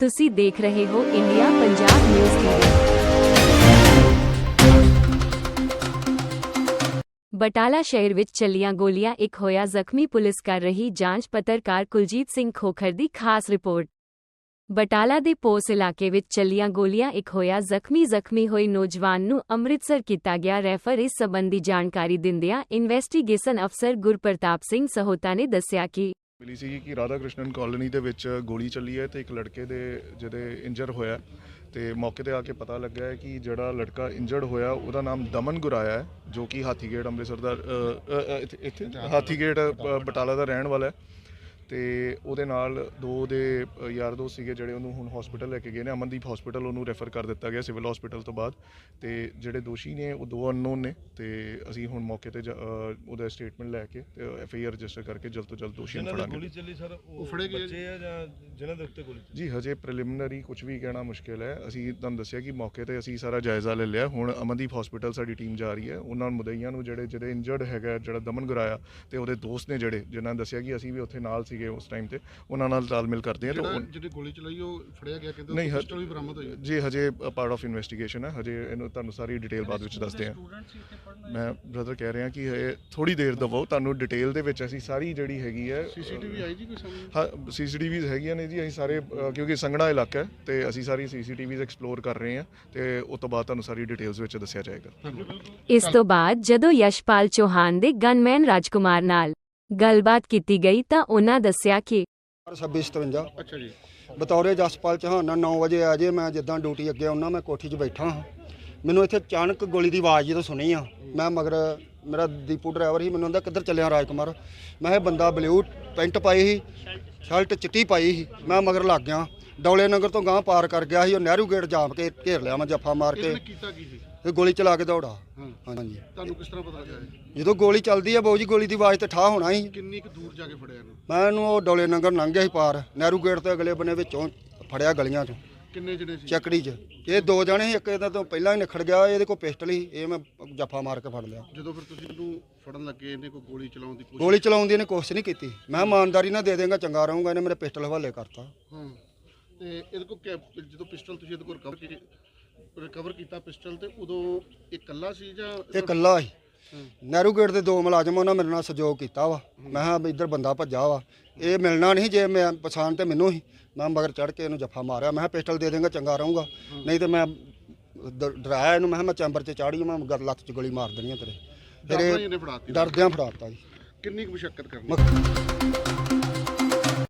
ਤੁਸੀਂ ਦੇਖ ਰਹੇ ਹੋ India Punjab news TV Batala ਸ਼ਹਿਰ ਵਿੱਚ ਚੱਲੀਆਂ ਗੋਲੀਆਂ, ਇੱਕ ਹੋਇਆ ਜ਼ਖਮੀ ਪੁਲਿਸ ਕਰ ਰਹੀ ਜਾਂਚ, ਪੱਤਰਕਾਰ ਕੁਲਜੀਤ ਸਿੰਘ ਖੋਖਰ ਦੀ ਖਾਸ ਰਿਪੋਰਟ। ਬਟਾਲਾ ਦੇ ਪੋਸ ਇਲਾਕੇ ਵਿੱਚ ਚੱਲੀਆਂ ਗੋਲੀਆਂ, ਇੱਕ ਹੋਇਆ ਜ਼ਖਮੀ ਜ਼ਖਮੀ ਹੋਏ ਨੌਜਵਾਨ ਨੂੰ ਅੰਮ੍ਰਿਤਸਰ ਕੀਤਾ ਗਿਆ ਰੈਫਰ। ਇਸ ਸੰਬੰਧੀ ਜਾਣਕਾਰੀ ਦਿੰਦਿਆਂ ਇਨਵੈਸਟੀਗੇਸ਼ਨ ਅਫਸਰ ਗੁਰਪ੍ਰਤਾਪ ਸਿੰਘ ਸਹੋਤਾ ਨੇ ਦੱਸਿਆ ਕਿ ਮਿਲੀ ਸੀ ਕਿ ਰਾਧਾ ਕ੍ਰਿਸ਼ਨਨ ਕਾਲੋਨੀ ਦੇ ਵਿੱਚ ਗੋਲੀ ਚੱਲੀ ਹੈ ਤੇ ਇੱਕ ਲੜਕੇ ਦੇ ਜਿਹਦੇ ਇੰਜਰ ਹੋਇਆ ਤੇ ਮੌਕੇ ਤੇ ਆ ਕੇ ਪਤਾ ਲੱਗਾ ਹੈ ਕਿ ਜਿਹੜਾ ਲੜਕਾ ਇੰਜਰਡ ਹੋਇਆ ਉਹਦਾ ਨਾਮ ਦਮਨ ਗੁਰਾਇਆ ਹੈ ਜੋ ਕਿ ਹਾਥੀਗੇਟ ਅੰਮ੍ਰਿਤਸਰ ਦਾ ਅ, ਅ, ਅ, ਇੱਥੇ- ਇੱਥੇ ਹਾਥੀਗੇਟ ਅ, ਬਟਾਲਾ ਦਾ ਰਹਿਣ ਵਾਲਾ ਹੈ। ਤੇ ਉਹਦੇ ਨਾਲ ਦੋ ਦੇ ਯਾਰ ਦੋਸਤ ਸੀਗੇ ਜਿਹੜੇ ਉਹਨੂੰ ਹੁਣ ਹਸਪੀਟਲ ਲੈ ਕੇ ਗਏ ਨੇ ਅਮਨਦੀਪ ਹਸਪੀਟਲ ਉਹਨੂੰ ਰੈਫਰ ਕਰ ਦਿੱਤਾ ਗਿਆ ਸਿਵਲ ਹਸਪੀਟਲ ਤੋਂ ਬਾਅਦ। ਤੇ ਜਿਹੜੇ ਦੋਸ਼ੀ ਨੇ ਉਹ ਦੋ ਅਨਨੋਨ ਨੇ ਤੇ ਅਸੀਂ ਹੁਣ ਮੌਕੇ ਤੇ ਜਾ- ਅ, ਉਹਦਾ ਸਟੇਟਮੈਂਟ ਲੈ ਕੇ ਐਫ ਆਈ ਆਰ ਰਜਿਸਟਰ ਕਰਕੇ ਜਲਦ ਤੋਂ ਜਲਦ ਦੋਸ਼ੀ ਨੂੰ ਜਿਨ੍ਹਾਂ ਦੀ ਫੜਾਂਗੇ। ਗੋਲੀ ਚੱਲੀ ਸਰ ਉਹ ਫੜੇ ਗਏ ਬੱਚੇ ਆ ਜਾਂ ਜਿਨ੍ਹਾਂ ਦੇ ਉੱਤੇ ਗੋਲੀ ਚੱਲੀ? ਜੀ ਹਜੇ ਪ੍ਰੀਲਿਮਿਨਰੀ ਕੁਝ ਵੀ ਕਹਿਣਾ ਮੁਸ਼ਕਿਲ ਹੈ। ਅਸੀਂ ਤੁਹਾਨੂੰ ਦੱਸਿਆ ਕਿ ਮੌਕੇ ਤੇ ਅਸੀਂ ਸਾਰਾ ਜਾਇਜ਼ਾ ਲੈ ਲਿਆ। ਹੁਣ ਅਮਨਦੀਪ ਹਸਪੀਟਲ ਸਾਡੀ ਟੀਮ ਜਾ ਰਹੀ ਹੈ। ਉਹਨਾਂ ਮੁਦਈਆਂ ਨੂੰ ਜਿਹੜੇ ਜਿਹੜੇ ਇੰਜਰਡ ਹੈਗਾ ਜਿਹੜਾ ਦਮਨ ਗੁਰਾਇਆ ਤੇ ਉਹਦੇ ਦੋਸਤ ਨੇ ਜਿਹੜੇ ਜਿਨ੍ਹਾਂ ਨੇ ਦੱਸਿਆ ਕਿ ਅਸੀਂ ਵੀ ਉੱਥੇ ਨਾਲ ਸੀਗੇ। ਉਸ ਟਾਈਮ ਤੇ ਉਹਨਾਂ ਨਾਲ ਤਾਲਮੇਲ ਕਰਦੇ ਹਾਂ ਤੇ ਜਿਹੜਾ ਗੋਲੀ ਚਲਾਈ ਉਹ ਫੜਿਆ ਗਿਆ ਕਹਿੰਦੇ ਨਹੀਂ, ਪਿਸਟਲ ਵੀ ਬਰਾਮਦ ਹੋਈ। ਜੀ ਹਜੇ ਪਾਰਟ ਆਫ ਇਨਵੈਸਟੀਗੇਸ਼ਨ ਹੈ ਹਜੇ ਇਹਨੂੰ ਤੁਹਾਨੂੰ ਸਾਰੀ ਡਿਟੇਲ ਬਾਅਦ ਵਿੱਚ ਦੱਸਦੇ ਹਾਂ। ਮੈਂ ਬ੍ਰਦਰ ਕਹਿ ਰਿਹਾ ਕਿ ਇਹ ਥੋੜੀ ਦੇਰ ਦਵੋ ਤੁਹਾਨੂੰ ਡਿਟੇਲ ਦੇ ਵਿੱਚ ਅਸੀਂ ਸਾਰੀ ਜਿਹੜੀ ਹੈਗੀ ਹੈ ਸੀਸੀਟੀਵੀ ਆਈ ਜੀ ਕੋਈ ਸਾਹਮਣੇ? ਹਾਂ ਸੀਸੀਟੀਵੀਜ਼ ਹੈਗੀਆਂ ਨੇ ਜੀ ਅਸੀਂ ਸਾਰੇ ਕਿਉਂਕਿ ਸੰਘਣਾ ਇਲਾਕਾ ਹੈ ਤੇ ਅਸੀਂ ਸਾਰੀ ਸੀਸੀਟੀਵੀਜ਼ ਐਕਸਪਲੋਰ ਕਰ ਰਹੇ ਹਾਂ ਤੇ ਉਸ ਤੋਂ ਬਾਅਦ ਤੁਹਾਨੂੰ ਸਾਰੀ ਡਿਟੇਲਸ ਵਿੱਚ ਦੱਸਿਆ ਜਾਏਗਾ। ਇਸ ਤੋਂ ਬਾਅਦ ਜਦੋਂ ਯਸ਼ਪਾਲ ਚੌਹਾਨ ਦੇ ਗਨਮੈਨ ਰਾਜਕੁਮਾਰ ਨਾਲ ਗੱਲਬਾਤ ਕੀਤੀ ਗਈ ਤਾਂ ਉਹਨਾਂ ਦੱਸਿਆ ਕਿ 2657 ਅੱਛਾ ਜੀ। ਬਤੌਰੇ ਜਸਪਾਲ ਚੌਹਾਨ 9 ਵਜੇ ਆ ਜੇ ਮੈਂ ਜਿੱਦਾਂ ਡਿਊਟੀ ਅੱਗੇ ਆਉਣਾ ਮੈਂ ਕੋਠੀ 'ਚ ਬੈਠਾ ਹਾਂ। ਮੈਨੂੰ ਇੱਥੇ ਅਚਾਨਕ ਗੋਲੀ ਦੀ ਆਵਾਜ਼ ਜਦੋਂ ਸੁਣੀ ਆ ਮੈਂ ਮਗਰ ਮੇਰਾ ਦੀਪੂ ਡਰਾਈਵਰ ਸੀ ਮੈਨੂੰ ਕਹਿੰਦਾ ਕਿੱਧਰ ਚੱਲਿਆ ਰਾਜਕੁਮਾਰ? ਮੈਂ ਇਹ ਬੰਦਾ ਬਲੂ ਪੈਂਟ ਪਾਈ ਸੀ ਸ਼ਰਟ ਚਿੱਟੀ ਪਾਈ ਸੀ। ਮੈਂ ਮਗਰ ਲੱਗ ਗਿਆ। ਡੌਲੇ ਨਗਰ ਤੋਂ ਗਾਂ ਪਾਰ ਕਰ ਗਿਆ ਸੀ ਉਹ ਨਹਿਰੂ ਗੇਟ ਜਾਮ ਕੇ ਘੇਰ ਲਿਆ ਮੈਂ ਜੱਫਾ ਮਾਰ ਕੇ। ਇਹਨੇ ਕੀਤਾ ਕੀ ਸੀ? ਇਹ ਗੋਲੀ ਚਲਾ ਕੇ ਦੌੜਾ। ਹਾਂ। ਹਾਂਜੀ। ਤੁਹਾਨੂੰ ਕਿਸ ਤਰ੍ਹਾਂ ਪਤਾ ਲੱਗਾ ਇਹ? ਜਦੋਂ ਗੋਲੀ ਚੱਲਦੀ ਆ ਬਾਊ ਜੀ ਗੋਲੀ ਦੀ ਆਵਾਜ਼ ਤੇ ਠਾ ਹੋਣਾ ਸੀ। ਕਿੰਨੀ ਕੁ ਦੂਰ ਜਾ ਕੇ ਫੜਿਆ ਇਹਨੂੰ? ਮੈਂ ਇਹਨੂੰ ਉਹ ਡੌਲੇ ਨਗਰ ਲੰਘ ਗਿਆ ਸੀ ਪਾਰ। ਨਹਿਰੂ ਗੇਟ ਤੇ ਅਗਲੇ ਬੰਨੇ ਵਿੱਚੋਂ ਫੜਿਆ ਗਲੀਆਂ 'ਚੋਂ। ਕਿੰਨੇ ਜਣੇ ਸੀ? ਚੱਕੜੀ 'ਚ। ਇਹ ਦੋ ਜਣੇ ਸੀ ਇੱਕ ਇਹਦਾ ਤੋਂ ਪਹਿਲਾਂ ਹੀ ਨਿਖੜ ਗਿਆ ਇਹਦੇ ਕੋਲ ਪਿਸਟਲ ਸੀ ਇਹ ਮੈਂ ਜੱਫਾ ਮਾਰ ਕੇ ਫੜ ਲਿਆ। ਜਦੋਂ ਫਿਰ ਤੁਸੀਂ ਇਹਨੂੰ ਫੜਨ ਲੱਗੇ ਇਹਨੇ ਕੋਈ ਗੋਲੀ ਚਲਾਉਣ ਦੀ ਕੋਸ਼ਿਸ਼ ਗੋਲੀ ਚਲਾਉਣ ਦੀ ਇਹਨੇ ਕੋਸ਼ਿਸ਼ ਨਹੀਂ ਕੀਤੀ। ਮੈਂ ਇਮਾਨਦਾਰੀ ਨਾਲ ਦੇ ਦੇਂਗਾ ਚੰਗਾ ਰਹੂੰਗਾ ਇਹਨੇ ਮੇਰੇ ਪਿਸਟਲ ਹਵਾਲੇ ਕਰਤਾ। ਹਾਂ। ਤੇ ਇਹਦੇ ਕੋਲ ਕੈਪ- ਜਦੋਂ ਪਿਸਟਲ ਤੁਸੀਂ ਇਹਦੇ ਕੋਲ ਰਿਕਵਰ ਕੀਤੀ ਰਿਕਵਰ ਕੀਤਾ ਪਿਸਟਲ ਤੇ ਉਦੋਂ ਇਹ ਇਕੱਲਾ ਸੀ ਜਾਂ ਇਹ ਇਕੱਲਾ ਸੀ। ਹਾਂ। ਨਹਿਰੂ ਗੇਟ ਦੇ ਦੋ ਮੁਲਾਜ਼ਮ ਉਹਨਾਂ ਮੇਰੇ ਨਾਲ ਸਹਿਯੋਗ ਕੀਤਾ ਵਾ। ਮੈਂ ਕਿਹਾ ਵੀ ਇੱਧਰ ਬੰਦਾ ਭੱਜਾ ਵਾ। ਇਹ ਮਿਲਣਾ ਨਹੀਂ ਜੇ ਮੈਂ ਪਛਾਣ ਤੇ ਮੈਨੂੰ ਹੀ ਮੈਂ ਮਗਰ ਚੜ ਕੇ ਇਹਨੂੰ ਜੱਫਾ ਮਾਰਿਆ। ਮੈਂ ਕਿਹਾ ਪਿਸਟਲ ਦੇ ਦੇਂਗਾ ਚੰਗਾ ਰਹੂੰਗਾ। ਨਹੀਂ ਤੇ ਮੈਂ ਡ- ਡਰਾਇਆ ਇਹਨੂੰ। ਮੈਂ ਕਿਹਾ ਮੈਂ ਚੈਂਬਰ 'ਚ ਚਾੜੀ ਮੈਂ ਗਰ ਲੱਤ 'ਚ ਗੋਲੀ ਮਾਰ ਦੇਣੀ ਆ ਤੇਰੇ। ਫਿਰ ਡਰਦਾ ਹੀ ਇਹ ਇਹਨੇ ਫੜਾਤੀ। ਡਰਦਿਆਂ ਫੜਾਤਾ ਜੀ। ਕਿੰਨੀ ਕੁ ਮੁਸ਼ਕਲ ਕਰਨੀ? ਮੱਕ-